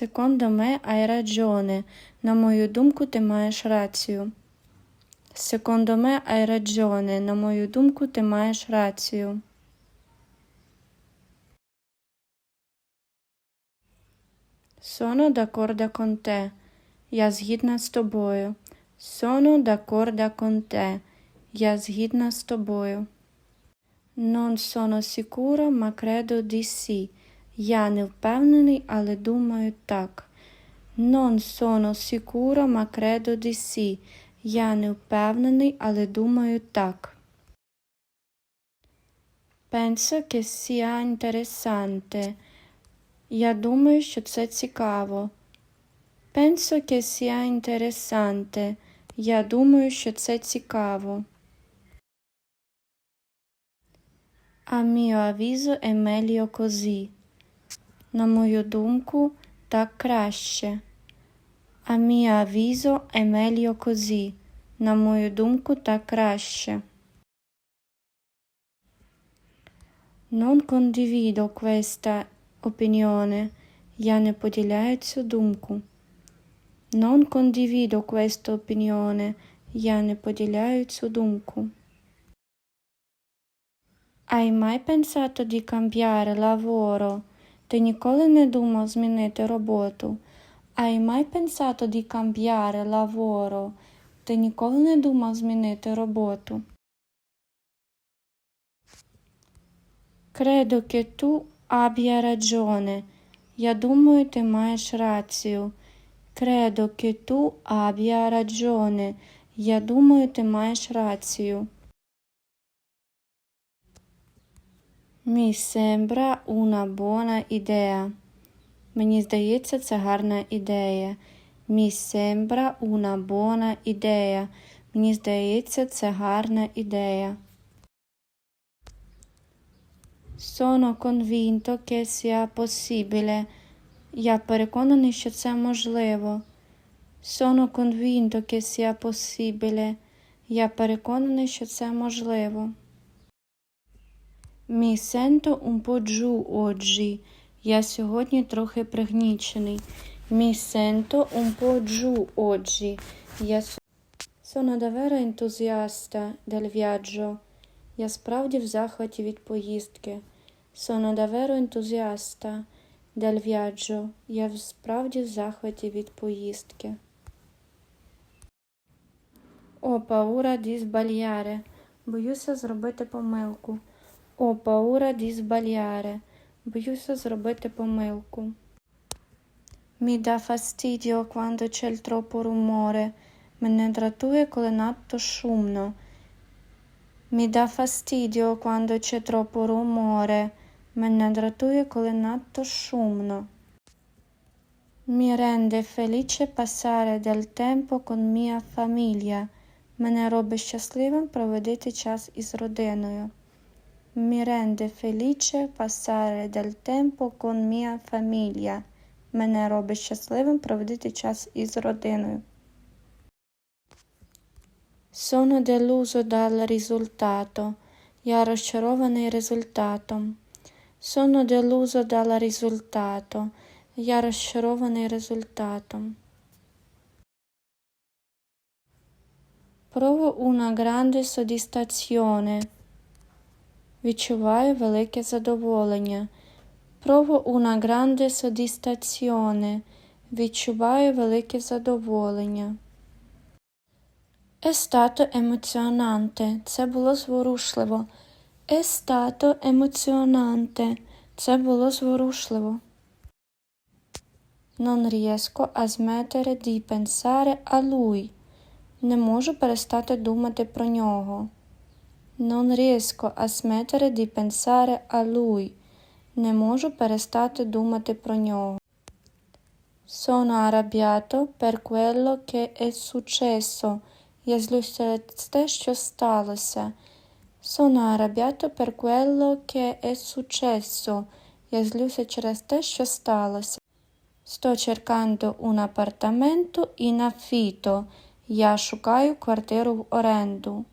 Me hai ragione. На мою думку, ти маєш рацію. Me hai ragione. На мою думку, ти маєш рацію. D'accordo con te. Я згідна з тобою. D'accordo con te. Я згідна з тобою. Non sono sicuro, ma credo di sì. Я не впевнений, але думаю так. Non sono sicuro, ma credo di sì. Я не впевнений, але думаю так. Penso che sia interessante. Я думаю, що це цікаво. Penso che sia interessante. Я думаю, що це цікаво. A mio avviso è meglio così. На мою думку, так краще. A mio avviso è meglio così. На мою думку, так краще. Non condivido questa opinione. Я не поділяю цю думку. Non condivido questa opinione. Я не поділяю цю думку. Hai mai pensato di cambiare lavoro? Ти ніколи не думав змінити роботу? Hai mai pensato di cambiare lavoro? Ти ніколи не думав змінити роботу? Credo che tu abbia ragione. Я думаю, ти маєш рацію. Credo che tu abbia ragione. Я думаю, ти маєш рацію. Mi sembra una buona idea. Мені здається, це гарна ідея. Mi sembra una buona idea. Мені здається, це гарна ідея. Sono convinto che sia possibile. Я переконаний, що це можливо. Sono convinto che sia possibile. Я переконаний, що це можливо. Po' giù oggi. Я сьогодні трохи пригнічений. Mi sento un po' giù oggi. Я с- sono davvero entusiasta del viaggio. Я справді в захваті від поїздки. Davvero entusiasta del viaggio. Я справді в захваті від поїздки. Ho paura di sbagliare. Боюся зробити помилку. Paura di sbagliare. Боюся зробити помилку. Mi dà fastidio quando c'è il troppo rumore. Мене дратує, коли надто шумно. Mi dà fastidio quando c'è troppo rumore. Мене дратує, коли надто шумно. Mi rende felice passare del tempo con mia famiglia. Мене робить щасливим проводити час із родиною. Mi rende felice passare del tempo con mia famiglia. Мене робить щасливим проводити час із родиною. Sono deluso dal risultato. Я розчарований результатом. Sono deluso dal risultato. Я розчарований результатом. Provo una grande soddisfazione. Відчуваю велике задоволення. Provo una grande soddisfazione. Відчуваю велике задоволення. È stato emozionante. Це було зворушливо. È stato emozionante. Це було зворушливо. Non riesco a smettere di pensare a lui. Не можу перестати думати про нього. Non riesco a smettere di pensare a lui. Не можу перестати думати про нього. Sono arrabbiato per quello che è successo. Я злюся через те, що сталося. Sono arrabbiato per quello che è successo. Я злюся через те, що сталося. Sto cercando un appartamento in affitto. Я шукаю квартиру в оренду.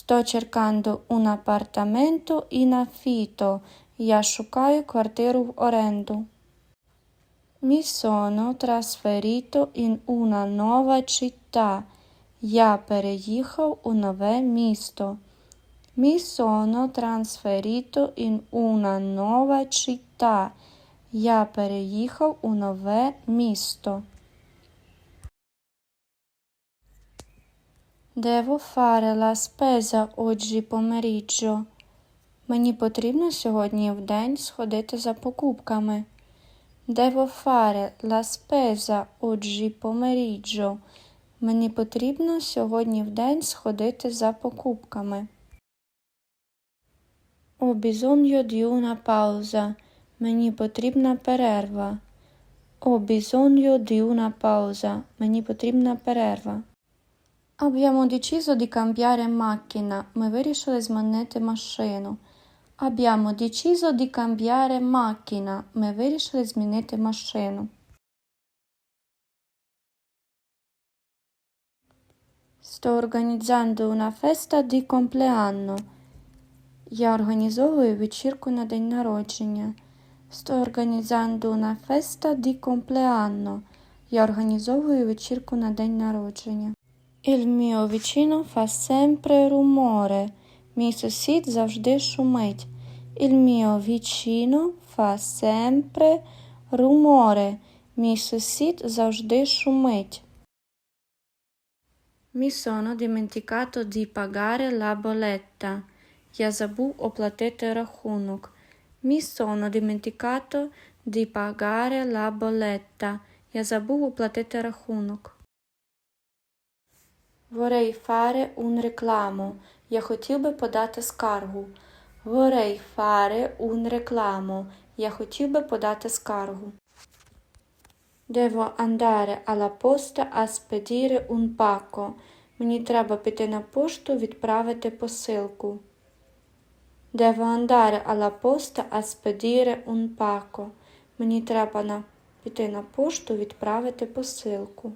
Sto cercando un appartamento in affitto. Я шукаю квартиру в оренду. Mi sono trasferito in una nuova città. Я переїхав у нове місто. Mi sono trasferito in una nuova città. Я переїхав у нове місто. Devo fare la spesa oggi pomeriggio. Мені потрібно сьогодні в день сходити за покупками. Devo fare la spesa oggi pomeriggio. Мені потрібно сьогодні в день сходити за покупками. Ho bisogno di una pausa. Мені потрібна перерва. Ho bisogno di una pausa. Мені потрібна перерва. Abbiamo deciso di cambiare macchina. Ми вирішили змінити машину. Abbiamo deciso di cambiare macchina. Ми вирішили змінити машину. Sto organizzando una festa di compleanno. Я організовую вечірку на день народження. Sto organizzando una festa di compleanno. Я організовую вечірку на день народження. Il mio vicino fa sempre rumore. Мій сусід завжди шумить. Il mio vicino fa sempre rumore. Мій сусід завжди шумить. Mi sono dimenticato di pagare la bolletta. Я забув оплатити рахунок. Mi sono dimenticato di pagare la bolletta. Я забув оплатити рахунок. Vorrei fare un reclamo. Я хотів би подати скаргу. Vorrei fare un reclamo. Я хотів би подати скаргу. Devo andare alla posta a spedire un pacco. Мені треба піти на пошту відправити посилку. Devo andare alla posta a spedire un pacco. Мені треба на... піти на пошту відправити посилку.